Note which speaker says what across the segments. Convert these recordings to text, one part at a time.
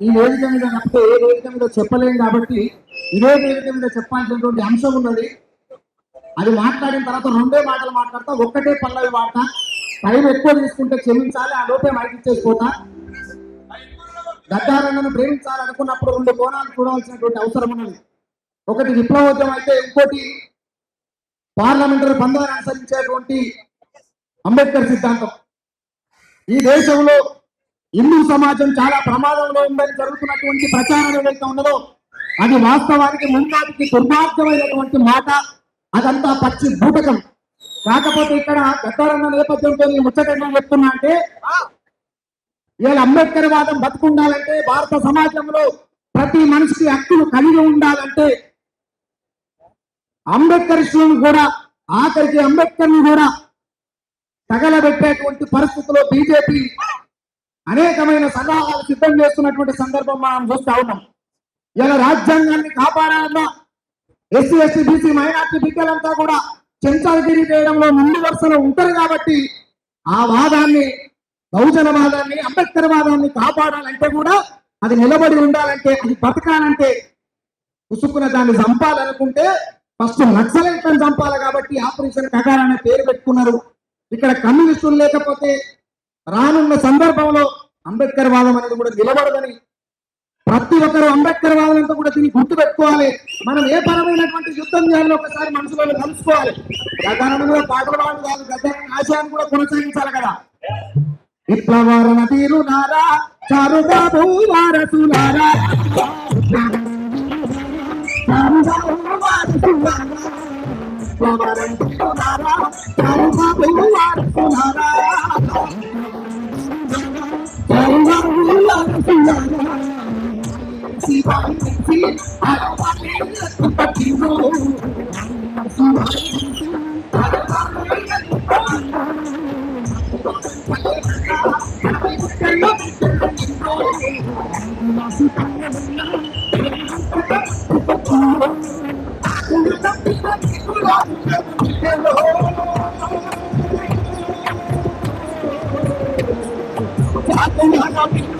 Speaker 1: ఈ వేదిక మీద తప్పితే ఏ వేదిక మీద చెప్పలేం కాబట్టి ఇదే వేదిక మీద చెప్పాల్సినటువంటి అంశం ఉన్నది. అది మాట్లాడిన తర్వాత రెండే మాటలు మాట్లాడతా ఒక్కటే పల్లవి వాడతా టైం ఎక్కువ తీసుకుంటే క్షమించాలి ఆ లోపే మైకి ఇచ్చేసిపోతా గద్దారన్నను ప్రేమించాలనుకున్నప్పుడు రెండు కోణాలు చూడవలసినటువంటి అవసరం ఉన్నది. ఒకటి విప్లవోద్యమం అయితే ఇంకోటి పార్లమెంటరీ బంధాన్ని అనుసరించేటువంటి అంబేద్కర్ సిద్ధాంతం. ఈ దేశంలో హిందూ సమాజం చాలా ప్రమాదంలో ఉందని జరుగుతున్నటువంటి ప్రచారం ఏదైతే ఉన్నదో అది వాస్తవానికి ముందాటికి దుర్మార్గమైనటువంటి మాట. అదంతా పచ్చి భూటకం కాకపోతే ఇక్కడ గద్దారన్న నేపథ్యంతో నేను ముచ్చటంగా చెప్తున్నా అంటే వీళ్ళ అంబేద్కర్ వాదం బతుకుండాలంటే భారత సమాజంలో ప్రతి మనిషికి హక్కులు కలిగి ఉండాలంటే అంబేద్కర్ కూడా ఆఖరికి అంబేద్కర్ని కూడా తగలబెట్టేటువంటి పరిస్థితుల్లో బీజేపీ అనేకమైన సలహాలు సిద్ధం చేస్తున్నటువంటి సందర్భం మనం చూస్తా ఉన్నాం. ఇలా రాజ్యాంగాన్ని కాపాడాలన్నా ఎస్సీ ఎస్టీ బీసీ మైనార్టీ బిడ్డలంతా కూడా చెంచాలగిరి చేయడంలో ముందు వరుసలో ఉంటారు కాబట్టి ఆ వాదాన్ని బహుజన వాదాన్ని అంబేద్కర్ వాదాన్ని కాపాడాలంటే కూడా అది నిలబడి ఉండాలంటే అది బతకాలంటే ఉసుకున్న దాన్ని చంపాలనుకుంటే ఫస్ట్ నక్సలైట్లను చంపాలి కాబట్టి ఆపరేషన్ కగార్ అనే పేరు పెట్టుకున్నారు. ఇక్కడ కమ్యూనిస్టులు లేకపోతే రానున్న సందర్భంలో అంబేద్కర్ వాదం అనేది కూడా నిలబడదని. ప్రతి ఒక్కరు అంబేద్కర్ వాదంతో కూడా దీన్ని గుర్తు పెట్టుకోవాలి మనం ఏ పరమైనటువంటి యుద్ధం చేయాలి ఒకసారి మనసులో కలుసుకోవాలి గతానంలో పాటలు పాడు కాదు గత ఆశయాన్ని కూడా కొనసాగించాలి కదా. విప్లవారణ తీరునారా చారుబాబు వారసులారా చారుబాబు వారసులారా I'm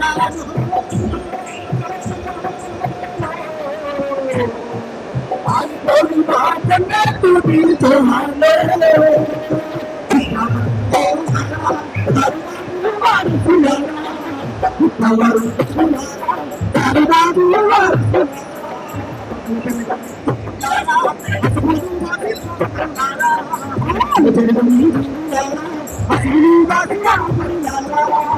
Speaker 1: I'm not going to be able to do that. I'm not going to be able to Thank you.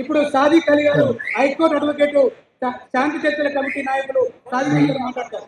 Speaker 2: ఇప్పుడు సాదిక్ అలీ గారు హైకోర్టు అడ్వకేట్ శాంతి చర్చల కమిటీ నాయకులు సాదిక్ మాట్లాడతారు.